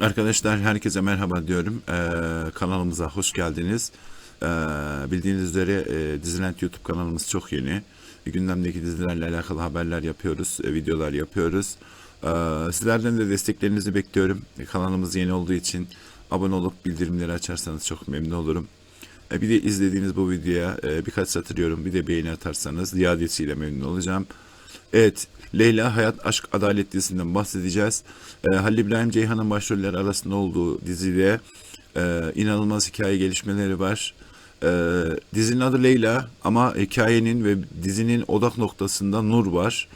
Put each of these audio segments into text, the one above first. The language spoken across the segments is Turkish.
Arkadaşlar herkese merhaba diyorum. Ee, kanalımıza hoş geldiniz. Ee, bildiğiniz üzere e, Diziland YouTube kanalımız çok yeni. Gündemdeki dizilerle alakalı haberler yapıyoruz, e, videolar yapıyoruz. Ee, sizlerden de desteklerinizi bekliyorum. E, kanalımız yeni olduğu için abone olup bildirimleri açarsanız çok memnun olurum. E, bir de izlediğiniz bu videoya e, birkaç satır yorum, bir de beğeni atarsanız ziyadesiyle memnun olacağım. Evet, Leyla Hayat Aşk Adalet dizisinden bahsedeceğiz. Ee, Halil İbrahim Ceyhan'ın başroller arasında olduğu dizide e, inanılmaz hikaye gelişmeleri var. Ee, dizinin adı Leyla ama hikayenin ve dizinin odak noktasında Nur var.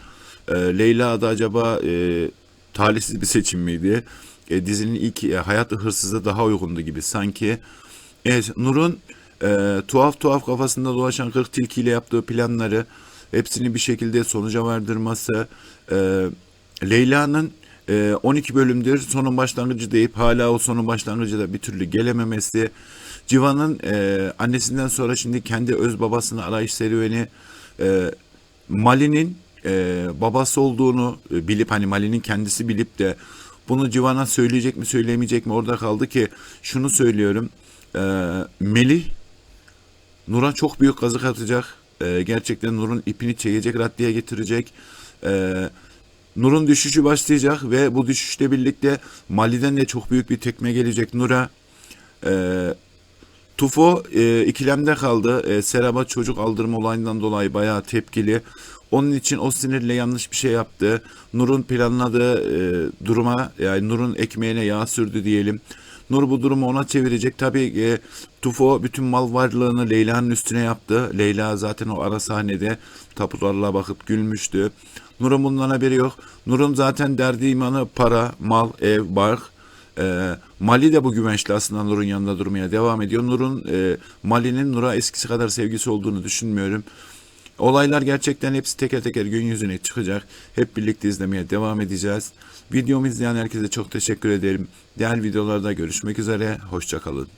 Ee, Leyla adı acaba e, talihsiz bir seçim miydi? E, dizinin ilk e, Hayat Hırsız'a daha uygundu gibi sanki. Evet, Nur'un e, tuhaf tuhaf kafasında dolaşan 40 tilkiyle yaptığı planları hepsini bir şekilde sonuca vardırması, e, Leyla'nın e, 12 bölümdür sonun başlangıcı deyip hala o sonun başlangıcı da bir türlü gelememesi, Civan'ın e, annesinden sonra şimdi kendi öz babasını arayış serüveni, e, Mali'nin e, babası olduğunu e, bilip hani Mali'nin kendisi bilip de bunu Civan'a söyleyecek mi söyleyemeyecek mi orada kaldı ki şunu söylüyorum. E, Melih Nur'a çok büyük kazık atacak. Ee, gerçekten Nur'un ipini çekecek, raddeye getirecek. Ee, Nur'un düşüşü başlayacak ve bu düşüşle birlikte Mali'den de çok büyük bir tekme gelecek Nur'a. Ee, Tufo e, ikilemde kaldı. E, Serap'a çocuk aldırma olayından dolayı bayağı tepkili. Onun için o sinirle yanlış bir şey yaptı. Nur'un planladığı e, duruma yani Nur'un ekmeğine yağ sürdü diyelim. Nur bu durumu ona çevirecek. Tabii e, Tufo bütün mal varlığını Leyla'nın üstüne yaptı. Leyla zaten o ara sahnede tapularla bakıp gülmüştü. Nur'un bundan haberi yok. Nur'un zaten derdi imanı para, mal, ev, bark. E, Mali de bu güvençli aslında Nur'un yanında durmaya devam ediyor. Nur'un e, Mali'nin Nur'a eskisi kadar sevgisi olduğunu düşünmüyorum. Olaylar gerçekten hepsi teker teker gün yüzüne çıkacak. Hep birlikte izlemeye devam edeceğiz. Videomu izleyen herkese çok teşekkür ederim. Diğer videolarda görüşmek üzere. Hoşçakalın.